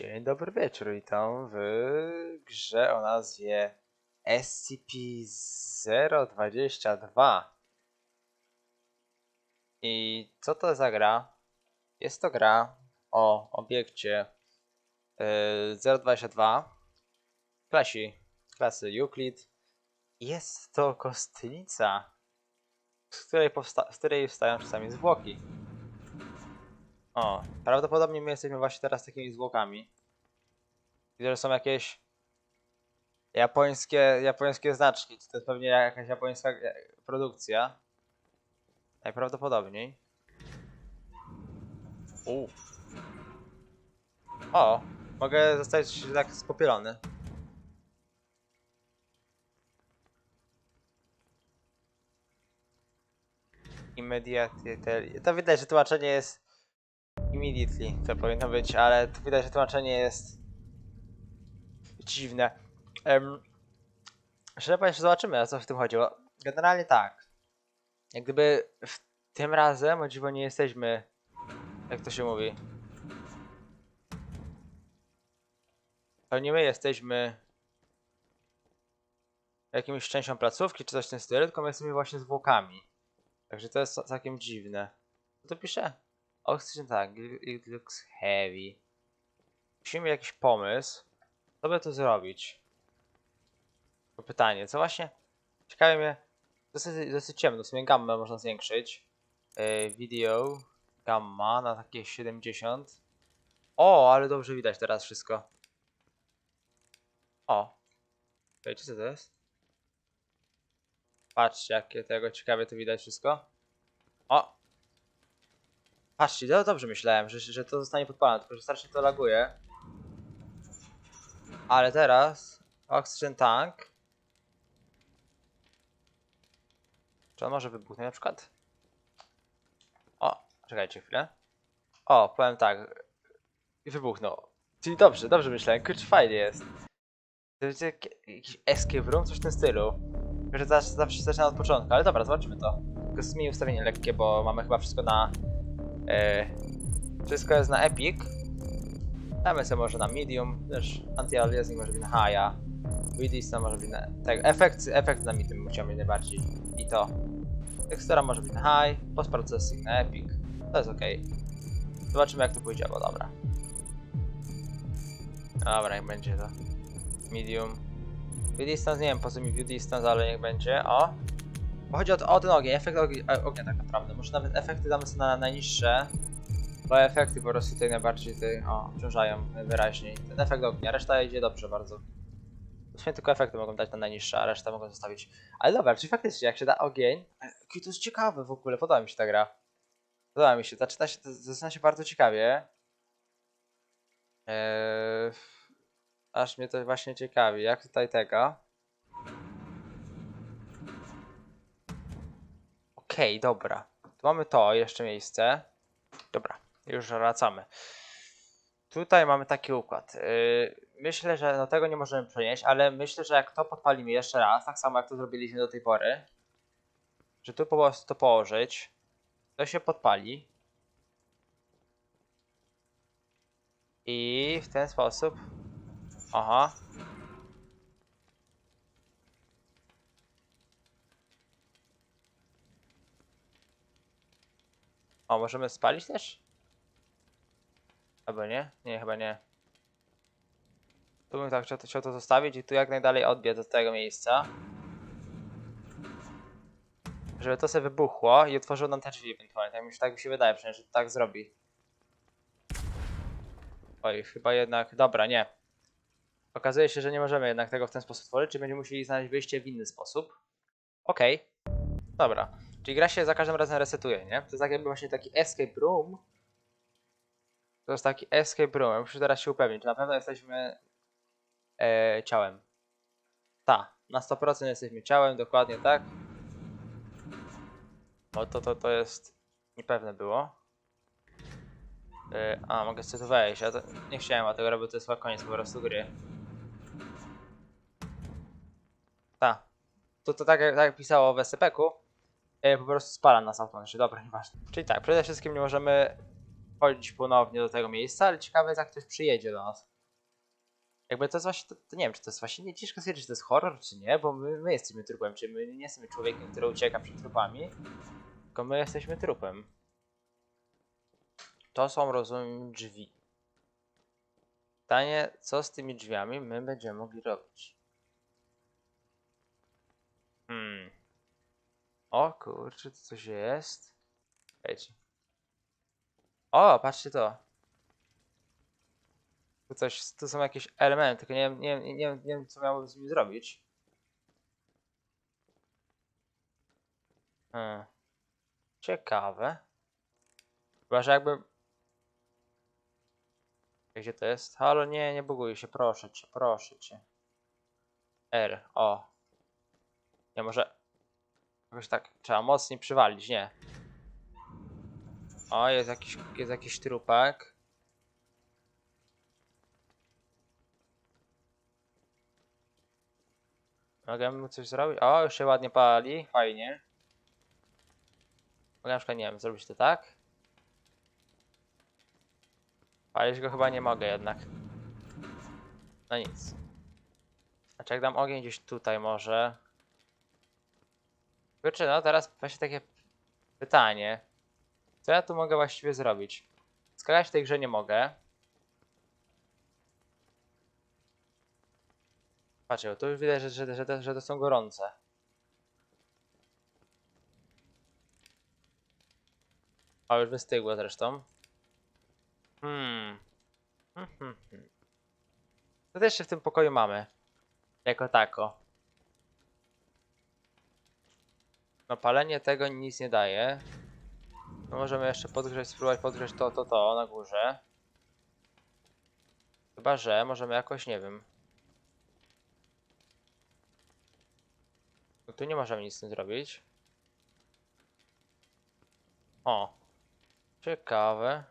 Dzień dobry wieczór, witam w grze o nazwie SCP-022. I co to za gra? Jest to gra o obiekcie y, 022 klasi, klasy Euclid. Jest to kostnica, z której, z której wstają czasami zwłoki. O, prawdopodobnie my jesteśmy właśnie teraz takimi zwłokami. Widzę, że są jakieś japońskie, japońskie znaczki. To jest pewnie jakaś japońska e, produkcja. Najprawdopodobniej. U. O, mogę zostać tak spopielony. Immediately. To widać, że tłumaczenie jest immediately, to powinno być, ale tu widać, że tłumaczenie jest dziwne. Um, szczerze powiem, że zobaczymy, o co w tym chodziło. Generalnie tak. Jak gdyby w tym razem, o dziwo nie jesteśmy, jak to się mówi. To nie my jesteśmy jakimś częścią placówki, czy coś w tym stylu, tylko my jesteśmy właśnie zwłokami. Także to jest całkiem dziwne. Co to pisze? Oxygen tak, it- looks heavy. Musimy jakiś pomysł, co by tu zrobić. To pytanie, co właśnie? Ciekawe mnie, dosyć, dosyć ciemno, w sumie gammę można zwiększyć. Yy, video, gamma na takie 70. O, ale dobrze widać teraz wszystko. O. Wiecie co to jest? Patrzcie, jakie tego ciekawie tu widać wszystko. O, Patrzcie, no dobrze myślałem, że, że to zostanie podpalone, tylko że strasznie to laguje. Ale teraz Oxygen Tank. Czy on może wybuchnąć na przykład? O, czekajcie chwilę. O, powiem tak. I wybuchnął. Czyli dobrze, dobrze myślałem, kurczę fajnie jest. To jest jak- jakiś escape room, coś w tym stylu. Że zawsze, zawsze zaczyna od początku, ale dobra, zobaczymy to. Tylko zmienię ustawienie lekkie, bo mamy chyba wszystko na wszystko jest na Epic. Damy sobie może na Medium, też anti-aliasing może być na Higha. Widista może być na... Tak, efekt, efekt na Medium mieć najbardziej. I to. Tekstura może być na High, post-processing na Epic. To jest ok. Zobaczymy jak to pójdzie, bo dobra. Dobra, niech będzie to. Medium. View distance, nie wiem po co mi view distance, ale niech będzie. O! Bo chodzi o, o ten ogień, efekt ognia, e, ognia tak naprawdę. Może nawet efekty damy sobie na najniższe, bo efekty po prostu tutaj najbardziej tutaj, o, obciążają wyraźniej. Ten efekt ognia, reszta idzie dobrze bardzo. W sumie tylko efekty mogą dać na najniższe, a resztę mogą zostawić. Ale dobra, czyli faktycznie jak się da ogień, e, to jest ciekawe w ogóle, podoba mi się ta gra. Podoba mi się, zaczyna się, zaczyna się bardzo ciekawie. Eee, aż mnie to właśnie ciekawi, jak tutaj tego. Okej, dobra. Tu mamy to, jeszcze miejsce. Dobra, już wracamy. Tutaj mamy taki układ. Yy, myślę, że no tego nie możemy przenieść, ale myślę, że jak to podpalimy jeszcze raz, tak samo jak to zrobiliśmy do tej pory, że tu po prostu to położyć, to się podpali. I w ten sposób. Aha. O, możemy spalić też? Albo nie? Nie, chyba nie. Tu bym tak chciał to, chciał to zostawić i tu jak najdalej odbiec do tego miejsca. Żeby to sobie wybuchło i otworzyło nam te drzwi ewentualnie. Tak mi się, tak mi się wydaje przynajmniej, że tak zrobi. Oj, chyba jednak... Dobra, nie. Okazuje się, że nie możemy jednak tego w ten sposób tworzyć, czy będziemy musieli znaleźć wyjście w inny sposób. Okej. Dobra. Czyli gra się za każdym razem resetuje, nie? To jest tak jakby właśnie taki escape room. To jest taki escape room. Ja muszę teraz się upewnić, czy na pewno jesteśmy e, ciałem. Ta, na 100% jesteśmy ciałem, dokładnie tak. Bo to, to, to jest niepewne było. E, a, mogę sobie tu wejść, a to nie chciałem a tego robić, to jest koniec po prostu gry. Ta. To, to tak, jak- tak jak pisało w SCP-ku, e, po prostu spala nas automatycznie. Dobra, nieważne. Czyli tak, przede wszystkim nie możemy chodzić ponownie do tego miejsca, ale ciekawe jest jak ktoś przyjedzie do nas. Jakby to jest właśnie, to, to nie wiem, czy to jest właśnie, nie ciężko stwierdzić, czy to jest horror, czy nie, bo my, my jesteśmy trupem, czy my nie jesteśmy człowiekiem, który ucieka przed trupami, tylko my jesteśmy trupem. To są, rozumiem, drzwi. Pytanie, co z tymi drzwiami my będziemy mogli robić? Hmm. O kurczę, tu coś jest. Wiecie. O, patrzcie to. Tu coś, tu są jakieś elementy, tylko nie wiem, nie, nie, wiem- nie wiem co miałbym z nimi zrobić. Hmm. Ciekawe. Chyba, że jakby... Gdzie to jest? Halo, nie, nie buguj się, proszę cię, proszę cię. R, o. Nie, może... Jakoś tak, trzeba mocniej przywalić, nie. O, jest jakiś, jest jakiś trupak. Mogę mu coś zrobić? O, już się ładnie pali, fajnie. Mogę na przykład, nie wiem, zrobić to tak? Palić go chyba nie mogę jednak. No nic. Znaczy jak dam ogień gdzieś tutaj może. Kurczę, no teraz właśnie takie pytanie. Co ja tu mogę właściwie zrobić? Skakać w tej grze nie mogę. Patrzcie, tu już widać, że, że, że, te, że to są gorące. A już wystygło zresztą. Hmm. Hmm, hmm, hmm. Co też jeszcze w tym pokoju mamy? Jako tako. No palenie tego nic nie daje. No możemy jeszcze podgrzeć, spróbować podgrzeć to, to, to na górze. Chyba, że możemy jakoś, nie wiem. No tu nie możemy nic z tym zrobić. O. Ciekawe.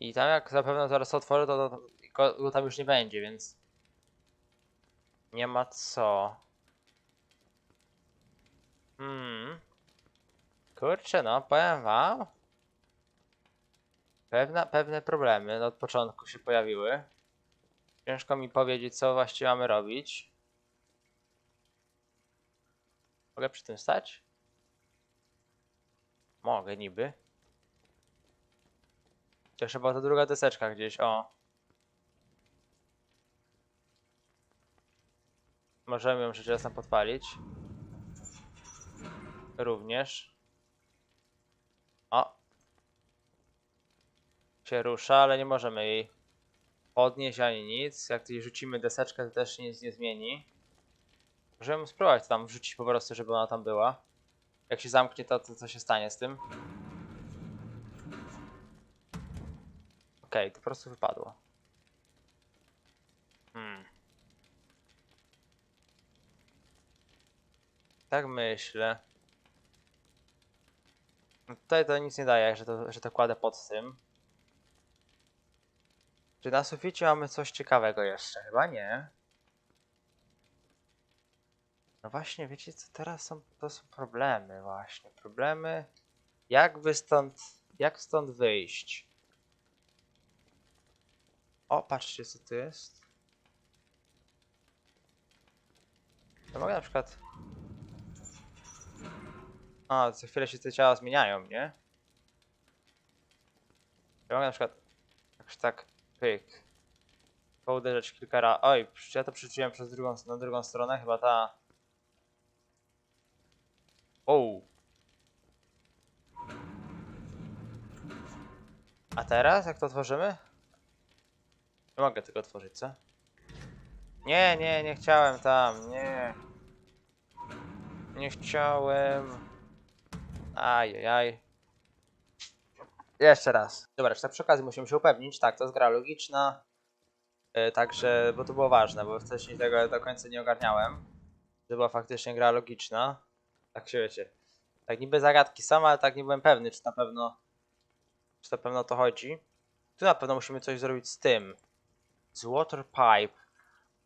I tam jak zapewne zaraz otworzę, to, to, to go tam już nie będzie, więc... Nie ma co. Hmm. Kurczę, no, powiem wam. Pewna, pewne problemy od początku się pojawiły. Ciężko mi powiedzieć, co właściwie mamy robić. Mogę przy tym stać? Mogę, niby. Chociaż chyba to druga deseczka gdzieś, o. Możemy ją rzecz jasna podpalić. Również. O. Się rusza, ale nie możemy jej podnieść ani nic. Jak jej rzucimy deseczkę, to też nic nie zmieni. Możemy spróbować tam wrzucić po prostu, żeby ona tam była. Jak się zamknie, to, co się stanie z tym? Okej, to po prostu wypadło. Hmm. Tak myślę. No Tutaj to nic nie daje, że to, że to kładę pod tym. Czy na suficie mamy coś ciekawego jeszcze? Chyba nie. No właśnie, wiecie co, teraz są, to są problemy właśnie. Problemy, jakby stąd, jak stąd wyjść. O, patrzcie co tu jest. To mogę na przykład... A, co chwilę się te ciała zmieniają, nie? Ja mogę na przykład... Jakoś tak... Pyk. To uderzać kilka razy. Oj, ja to przeczułem przez drugą, na drugą stronę, chyba ta... O. A teraz, jak to otworzymy? Nie mogę tego otworzyć, co? Nie, nie, nie chciałem tam, nie. Nie chciałem. Ajajaj. Jeszcze raz. Dobra, jeszcze przy okazji musimy się upewnić. Tak, to jest gra logiczna. Yy, także, bo to było ważne, bo wcześniej tego do końca nie ogarniałem. To była faktycznie gra logiczna. Tak się wiecie. Tak niby zagadki są, ale tak nie byłem pewny, czy na pewno. Czy na pewno to chodzi. Tu na pewno musimy coś zrobić z tym. Z water pipe.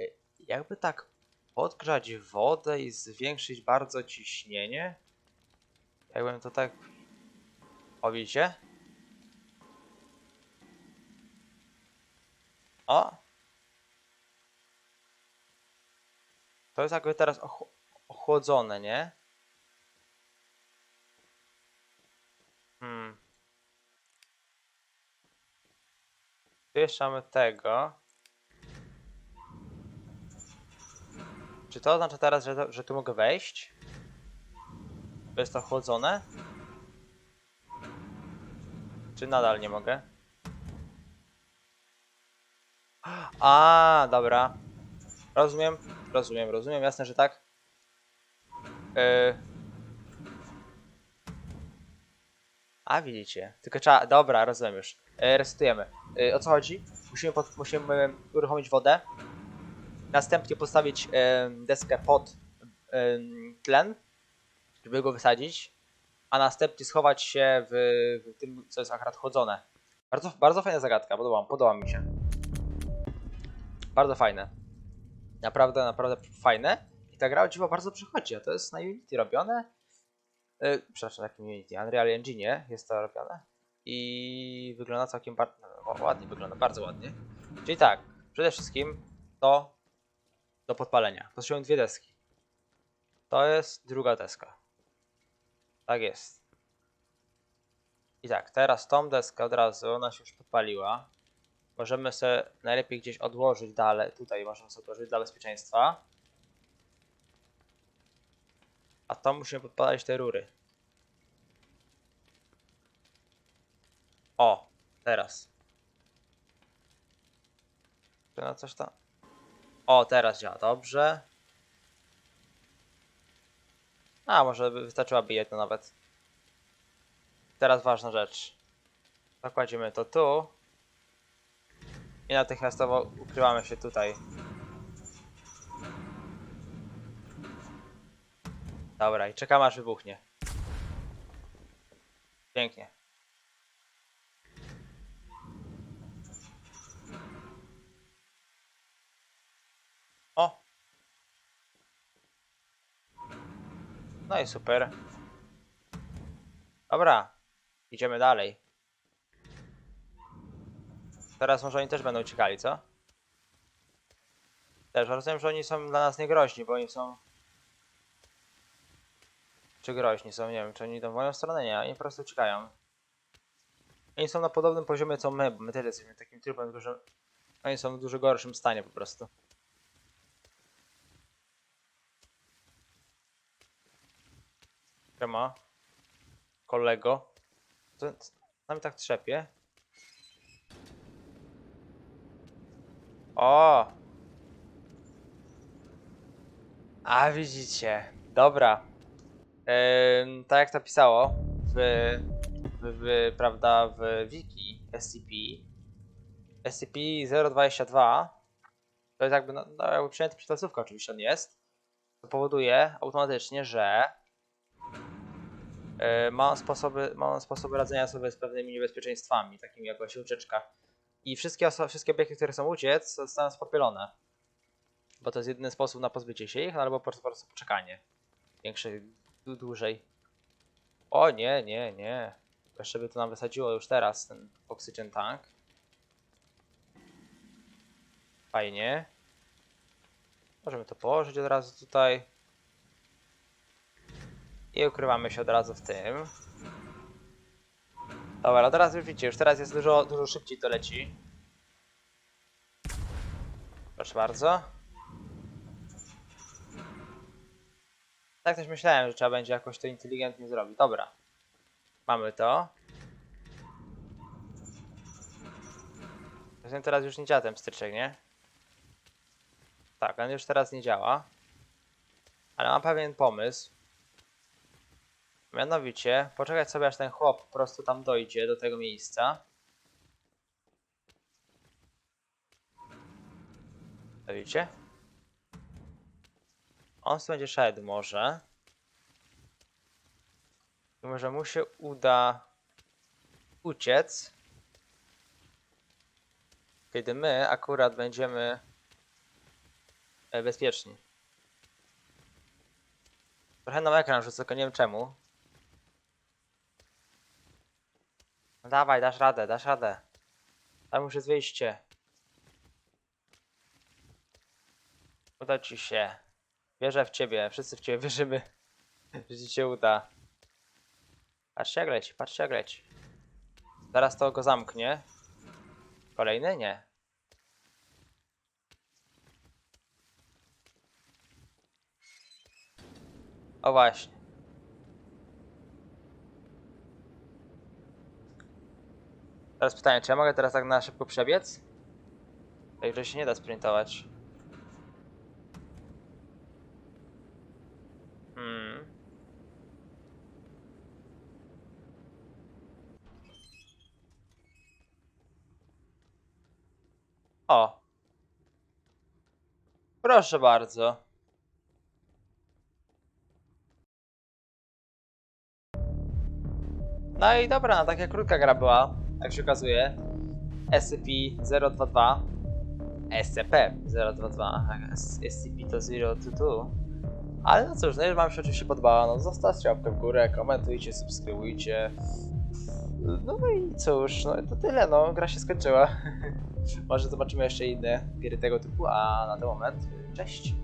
Y, Jakby tak podgrzać wodę i zwiększyć bardzo ciśnienie. Jakbym to tak... O, widzicie? O! To jest jakby teraz ochłodzone, nie? Hmm. Wieszamy tego. Czy to oznacza teraz, że, że tu mogę wejść? Jest to chłodzone? Czy nadal nie mogę? A, dobra. Rozumiem, rozumiem, rozumiem, jasne, że tak. Yy. A, widzicie. Tylko trzeba. Dobra, rozumiem już. Yy, resetujemy. Yy, o co chodzi? Musimy, pod, musimy uruchomić wodę. Następnie postawić yy, deskę pod yy, tlen, żeby go wysadzić. A następnie schować się w, w tym, co jest akurat chodzone. Bardzo, bardzo fajna zagadka, podoba, podoba mi się. Bardzo fajne. Naprawdę, naprawdę fajne. I ta gra o dziwo bardzo przychodzi, a to jest na Unity robione. Yy, przepraszam, takim Unity, Unreal Engine jest to robione. I wygląda całkiem bardzo ładnie, wygląda bardzo ładnie. Czyli tak, przede wszystkim to do podpalenia. Potrzebuję dwie deski. To jest druga deska. Tak jest. I tak, teraz tą deskę od razu, ona się już podpaliła. Możemy sobie najlepiej gdzieś odłożyć dalej. Tutaj możemy sobie odłożyć dla bezpieczeństwa. A to musimy podpalać te rury. O, teraz. Czy na coś tam? O, teraz działa dobrze. A, może by wystarczyłaby jedno nawet. Teraz ważna rzecz. Zakładziemy to tu. I natychmiastowo ukrywamy się tutaj. Dobra, i czekamy aż wybuchnie. Pięknie. O! No i super. Dobra, idziemy dalej. Teraz może oni też będą uciekali, co? Też rozumiem, że oni są dla nas niegroźni, bo oni są... Czy groźni są, nie wiem, czy oni idą w moją stronę? Nie, oni po prostu uciekają. Oni są na podobnym poziomie co my, bo my też jesteśmy takim trybem dużym... Oni są w dużo gorszym stanie po prostu. Siema. Kolego. To na mnie tak trzepie. O! A widzicie. Dobra. Tak jak to pisało w, w, w prawda w wiki SCP SCP-022 to jest jakby, no, no jakby przyjęty przytasówka oczywiście on jest to powoduje automatycznie, że ma on sposoby, ma on sposoby radzenia sobie z pewnymi niebezpieczeństwami, takimi jak właśnie ucieczka. I wszystkie, wszystkie obiekty, które chcą uciec, zostaną spopielone. Bo to jest jedyny sposób na pozbycie się ich, no albo po prostu, po prostu poczekanie. Większe, dłu- dłużej. O nie, nie, nie. Jeszcze by to nam wysadziło już teraz ten oxygen tank. Fajnie. Możemy to położyć od razu tutaj. I ukrywamy się od razu w tym. Dobra, no teraz już widzicie, już teraz jest dużo, dużo szybciej to leci. Proszę bardzo. Tak też myślałem, że trzeba będzie jakoś to inteligentnie zrobić. Dobra. Mamy to. Rozumiem, teraz już nie działa ten pstryczek, nie? Tak, on już teraz nie działa. Ale mam pewien pomysł. Mianowicie, poczekać sobie aż ten chłop po prostu tam dojdzie do tego miejsca. Widzicie? On będzie szedł może. I może mu się uda uciec. Kiedy my akurat będziemy e, bezpieczni. Trochę na ekran rzucę, tylko nie wiem czemu. No dawaj, dasz radę, dasz radę. Tam już jest wyjście. Uda ci się. Wierzę w ciebie, wszyscy w ciebie wierzymy, że ci się uda. patrzcie, jak leci, patrz jak leci. Zaraz to go zamknie. Kolejny? Nie. O właśnie. Teraz pytanie, czy ja mogę teraz tak na szybko przebiec? Także się nie da sprintować. Hmm. O. Proszę bardzo. No i dobra, no taka krótka gra była, jak się okazuje. SCP-022 SCP-022 tak, S- SCP to 022 Ale no cóż, no jeżeli wam się oczywiście podobało, no zostawcie łapkę w górę, komentujcie, subskrybujcie. No i cóż, no to tyle, no gra się skończyła. Może zobaczymy jeszcze inne gry tego typu, a na ten moment cześć